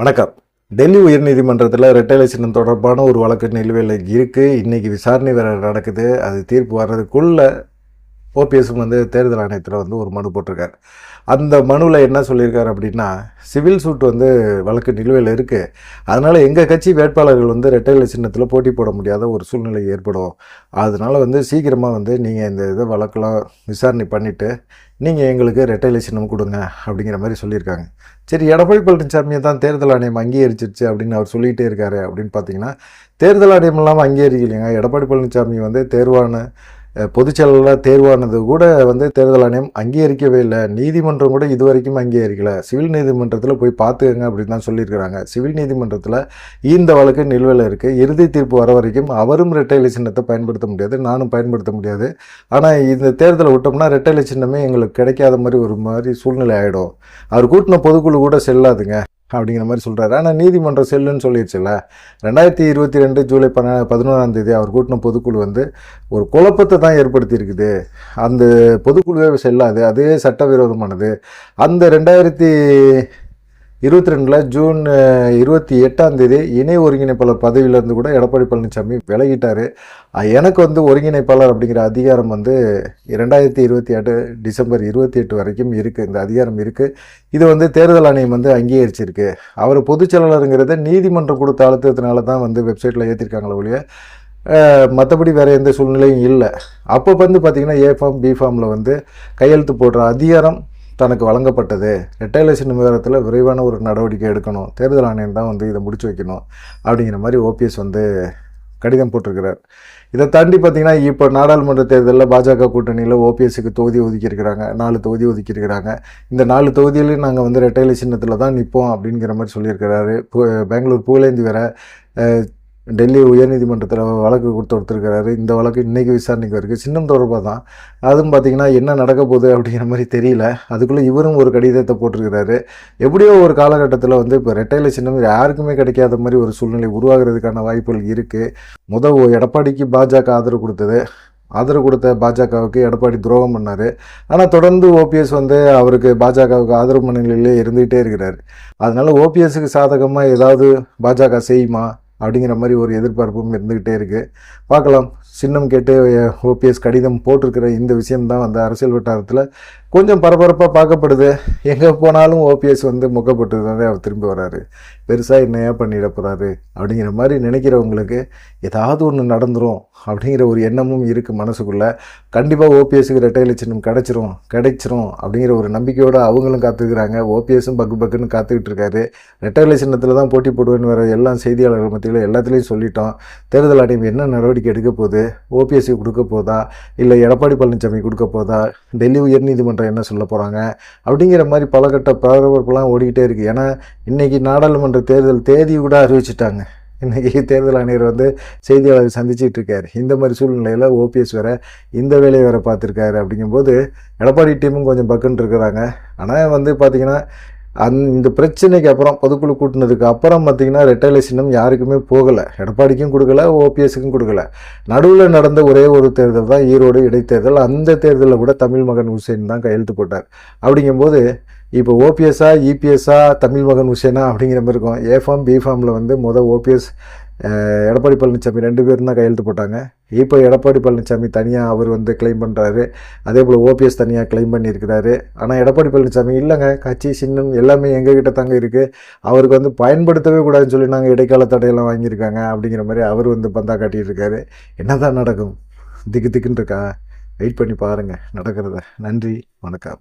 வணக்கம். டெல்லி உயர்நீதிமன்றத்தில் ரெட்டைலை தொடர்பான ஒரு வழக்கு நிலுவையில் இருக்குது இன்றைக்கி விசாரணை வேறு நடக்குது. அது தீர்ப்பு வர்றதுக்குள்ளே ஓபிஎஸும் வந்து தேர்தல் ஆணையத்தில் வந்து ஒரு மனு போட்டிருக்காரு. அந்த மனுவில் என்ன சொல்லியிருக்காரு அப்படின்னா சிவில் சூட் வந்து வழக்கு நிலுவையில் இருக்குது அதனால் எங்கள் கட்சி வேட்பாளர்கள் வந்து ரெட்டைலை சின்னத்தில் போட்டி போட முடியாத ஒரு சூழ்நிலை ஏற்படும். அதனால் வந்து சீக்கிரமாக வந்து நீங்கள் இந்த இதை வழக்கெல்லாம் விசாரணை பண்ணிவிட்டு நீங்கள் எங்களுக்கு ரெட்டைலை சின்னம் கொடுங்க அப்படிங்கிற மாதிரி சொல்லியிருக்காங்க. சரி எடப்பாடி பழனிசாமியை தான் தேர்தல் ஆணையம் அங்கீகரிச்சிருச்சு அப்படின்னு அவர் சொல்லிகிட்டே இருக்காரு அப்படின்னு பார்த்தீங்கன்னா தேர்தல் ஆணையம் இல்லாமல் அங்கீகரிக்கலைங்க. எடப்பாடி பழனிசாமி வந்து தேர்வான பொதுச்செயலாளர் தேர்வானது கூட வந்து தேர்தல் ஆணையம் அங்கீகரிக்கவே இல்லை. நீதிமன்றம் கூட இது வரைக்கும் அங்கீகரிக்கல. சிவில் நீதிமன்றத்தில் போய் பார்த்துக்கங்க அப்படின்னு தான் சொல்லியிருக்கிறாங்க. சிவில் நீதிமன்றத்தில் இந்த வழக்கு நிலுவையில் இருக்குது இறுதி தீர்ப்பு வர வரைக்கும் அவரும் ரெட்டைலை சின்னத்தை பயன்படுத்த முடியாது. நானும் பயன்படுத்த முடியாது. ஆனால் இந்த தேர்தலை விட்டோம்னா ரெட்டைலை சின்னமே எங்களுக்கு கிடைக்காத மாதிரி ஒரு மாதிரி சூழ்நிலை ஆகிடும் அவர் கூட்டின பொதுக்குழு கூட செல்லாதுங்க. அப்படிங்கிற மாதிரி சொல்கிறாரு ஆனால் நீதிமன்றம் செல்லுன்னு சொல்லிடுச்சுல்ல ரெண்டாயிரத்தி இருபத்தி ரெண்டு ஜூலை பன பதினோராம் தேதி அவர் கூட்டின பொதுக்குழு வந்து ஒரு குழப்பத்தை தான் ஏற்படுத்தியிருக்குது. அந்த பொதுக்குழுவே செல்லாது அதுவே சட்டவிரோதமானது. அந்த ரெண்டாயிரத்தி இருபத்தி ரெண்டில் ஜூன் இருபத்தி எட்டாம் தேதி இணை ஒருங்கிணைப்பாளர் பதவியிலேருந்து கூட எடப்பாடி பழனிசாமி விலகிட்டார். எனக்கு வந்து ஒருங்கிணைப்பாளர் அப்படிங்கிற அதிகாரம் வந்து ரெண்டாயிரத்தி இருபத்தி எட்டு டிசம்பர் இருபத்தி எட்டு வரைக்கும் இருக்குது இந்த அதிகாரம் இருக்குது இது வந்து தேர்தல் ஆணையம் வந்து அங்கீகரிச்சிருக்கு. அவர் பொதுச் செயலாளருங்கிறத நீதிமன்றம் கொடுத்த அழுத்தத்தினால தான் வந்து வெப்சைட்டில் ஏற்றிருக்காங்களே ஒழிய மற்றபடி வேறு எந்த சூழ்நிலையும் இல்லை. அப்போ வந்து பார்த்திங்கன்னா ஏ ஃபார்ம் பி ஃபார்மில் வந்து கையெழுத்து போடுற அதிகாரம் தனக்கு வழங்கப்பட்டது. ரிட்டைலேஷன் விவகாரத்தில் விரைவான ஒரு நடவடிக்கை எடுக்கணும். தேர்தல் ஆணையம் தான் வந்து இதை முடிச்சு வைக்கணும் அப்படிங்கிற மாதிரி ஓபிஎஸ் வந்து கடிதம் போட்டிருக்கிறார். இதை தாண்டி பார்த்தீங்கன்னா இப்போ நாடாளுமன்ற தேர்தலில் பாஜக கூட்டணியில் ஓபிஎஸ்க்கு தொகுதி ஒதுக்கியிருக்கிறாங்க நாலு தொகுதி ஒதுக்கியிருக்கிறாங்க இந்த நாலு தொகுதியிலையும் நாங்கள் வந்து ரெட்டைலை சின்னத்தில் தான் நிற்போம் அப்படிங்கிற மாதிரி சொல்லியிருக்கிறாரு. பு- பெங்களூர் புகழேந்தி வேற டெல்லி உயர்நீதிமன்றத்தில் வழக்கு கொடுத்து கொடுத்துருக்கிறாரு. இந்த வழக்கு இன்றைக்கி விசாரணைக்கு இருக்குது சின்னம் தொடர்பாக தான். அதுவும் பார்த்தீங்கன்னா என்ன நடக்க போகுது அப்படிங்கிற மாதிரி தெரியல. அதுக்குள்ளே இவரும் ஒரு கடிதத்தை போட்டிருக்கிறாரு. எப்படியோ ஒரு காலகட்டத்தில் வந்து இப்போ ரெட்டையில சின்னம் யாருக்குமே கிடைக்காத மாதிரி ஒரு சூழ்நிலை உருவாகிறதுக்கான வாய்ப்புகள் இருக்குது முத ஓ- எடப்பாடிக்கு பாஜக ஆதரவு கொடுத்தது. ஆதரவு கொடுத்த பாஜகவுக்கு எடப்பாடி துரோகம் பண்ணார். ஆனால் தொடர்ந்து ஓபிஎஸ் வந்து அவருக்கு பாஜகவுக்கு ஆதரவு மனநிலையிலே இருந்துகிட்டே இருக்கிறார். அதனால் ஓபிஎஸ்க்கு சாதகமாக ஏதாவது பாஜக செய்யுமா? அப்படிங்கிற மாதிரி ஒரு எதிர்பார்ப்பும் இருந்துக்கிட்டே இருக்குது பார்க்கலாம். சின்னம் கேட்டு ஓபிஎஸ் கடிதம் போட்டிருக்கிற இந்த விஷயம்தான் வந்து அரசியல் வட்டாரத்தில் கொஞ்சம் பரபரப்பாக பார்க்கப்படுது. எங்கே போனாலும் ஓபிஎஸ் வந்து முகப்பட்டு தான் அவர் திரும்பி வராரு. பெருசாக என்னையா பண்ணிட போகிறாரு அப்படிங்கிற மாதிரி நினைக்கிறவங்களுக்கு ஏதாவது ஒன்று நடந்துடும் அப்படிங்கிற ஒரு எண்ணமும் இருக்குது மனசுக்குள்ளே. கண்டிப்பாக ஓபிஎஸ்க்கு ரெட்டையில சின்னம் கிடச்சிரும் கிடைச்சிரும் அப்படிங்கிற ஒரு நம்பிக்கையோடு அவங்களும் காத்துக்கிறாங்க. ஓபிஎஸும் பக்கு பக்குன்னு காத்துக்கிட்டு இருக்காரு. ரெட்டையில சின்னத்தில் தான் போட்டி போடுவேன்னு வர எல்லா செய்தியாளர்கள் மத்தியில் எல்லாத்துலேயும் சொல்லிட்டோம். தேர்தல் ஆணையம் என்ன நடவடிக்கை எடுக்க போகுது? ஓபிஎஸ்சி கொடுக்க போதா இல்லை எடப்பாடி பழனிசாமி கொடுக்க போதா டெல்லி உயர்நீதிமன்றம் என்ன சொல்ல போகிறாங்க அப்படிங்கிற மாதிரி பல கட்ட பரபரப்புலாம் ஓடிக்கிட்டே இருக்குது ஏன்னா இன்றைக்கி நாடாளுமன்ற தேர்தல் தேதி கூட அறிவிச்சிட்டாங்க. இன்றைக்கி தேர்தல் ஆணையர் வந்து செய்தியாளர் சந்திச்சிட்டு இருக்காரு. இந்த மாதிரி சூழ்நிலையில் ஓபிஎஸ் வேற இந்த வேலையை வேற பார்த்துருக்காரு. அப்படிங்கும்போது எடப்பாடி டீமும் கொஞ்சம் பக்குன்னு இருக்கிறாங்க. ஆனால் வந்து பார்த்திங்கன்னா அந் இந்த பிரச்சனைக்கு அப்புறம் பொதுக்குழு கூட்டினதுக்கு அப்புறம் பார்த்தீங்கன்னா ரெட்டைலை சின்னம் யாருக்குமே போகலை. எடப்பாடிக்கும் கொடுக்கல ஓபிஎஸ்க்கும் கொடுக்கல. நடுவில் நடந்த ஒரே ஒரு தேர்தல் தான் ஈரோடு இடைத்தேர்தல். அந்த தேர்தலில் கூட தமிழ் மகன் ஹுசேன் தான் கையெழுத்து போட்டார். அப்படிங்கும்போது இப்போ ஓபிஎஸ்ஸா இபிஎஸ்ஸா தமிழ் மகன் ஹுசேனா அப்படிங்கிற மாதிரி இருக்கும். ஏ ஃபார்ம் பி ஃபார்மில் வந்து மொதல் ஓபிஎஸ் எடப்பாடி பழனிசாமி ரெண்டு பேரும் தான் கையெழுத்து போட்டாங்க. இப்போ எடப்பாடி பழனிசாமி தனியாக அவர் வந்து கிளைம் பண்ணுறாரு அதே போல் ஓபிஎஸ் தனியாக கிளைம் பண்ணியிருக்கிறாரு. ஆனால் எடப்பாடி பழனிசாமி இல்லைங்க. கட்சி சின்னம் எல்லாமே எங்ககிட்ட தாங்க இருக்குது அவருக்கு வந்து பயன்படுத்தவே கூடாதுன்னு சொல்லி நாங்கள் இடைக்கால தடையெல்லாம் வாங்கியிருக்காங்க அப்படிங்கிற மாதிரி அவர் வந்து பந்தா காட்டிட்டு என்ன என்னதான் நடக்கும்? திக்கு திக்குன்னு இருக்கா? வெயிட் பண்ணி பாருங்கள் நடக்கிறத. நன்றி. வணக்கம்.